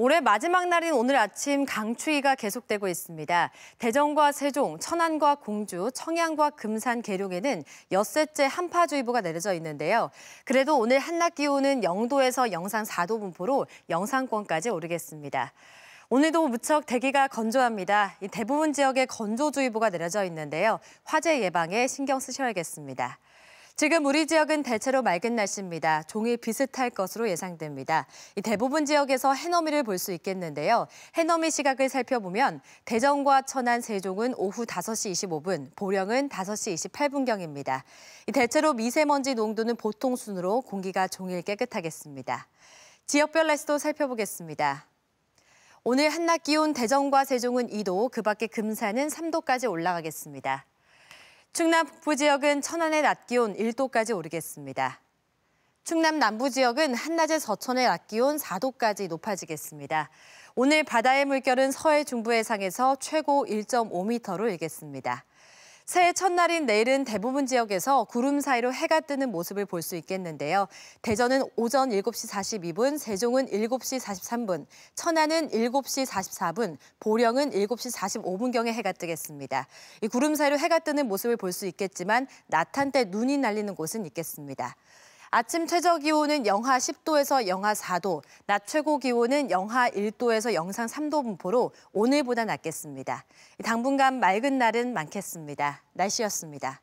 올해 마지막 날인 오늘 아침 강추위가 계속되고 있습니다. 대전과 세종, 천안과 공주, 청양과 금산, 계룡에는 엿새째 한파주의보가 내려져 있는데요. 그래도 오늘 한낮 기온은 영도에서 영상 4도 분포로 영상권까지 오르겠습니다. 오늘도 무척 대기가 건조합니다. 대부분 지역에 건조주의보가 내려져 있는데요. 화재 예방에 신경 쓰셔야겠습니다. 지금 우리 지역은 대체로 맑은 날씨입니다. 종일 비슷할 것으로 예상됩니다. 대부분 지역에서 해넘이를 볼 수 있겠는데요. 해넘이 시각을 살펴보면 대전과 천안, 세종은 오후 5시 25분, 보령은 5시 28분경입니다. 대체로 미세먼지 농도는 보통 순으로 공기가 종일 깨끗하겠습니다. 지역별 날씨도 살펴보겠습니다. 오늘 한낮 기온 대전과 세종은 2도, 그 밖에 금산은 3도까지 올라가겠습니다. 충남 북부 지역은 천안의 낮 기온 1도까지 오르겠습니다. 충남 남부 지역은 한낮에 서천의 낮 기온 4도까지 높아지겠습니다. 오늘 바다의 물결은 서해 중부 해상에서 최고 1.5m로 일겠습니다. 새해 첫날인 내일은 대부분 지역에서 구름 사이로 해가 뜨는 모습을 볼 수 있겠는데요. 대전은 오전 7시 42분, 세종은 7시 43분, 천안은 7시 44분, 보령은 7시 45분경에 해가 뜨겠습니다. 이 구름 사이로 해가 뜨는 모습을 볼 수 있겠지만 낮 한때 눈이 날리는 곳은 있겠습니다. 아침 최저 기온은 영하 10도에서 영하 4도, 낮 최고 기온은 영하 1도에서 영상 3도 분포로 오늘보다 낮겠습니다. 당분간 맑은 날은 많겠습니다. 날씨였습니다.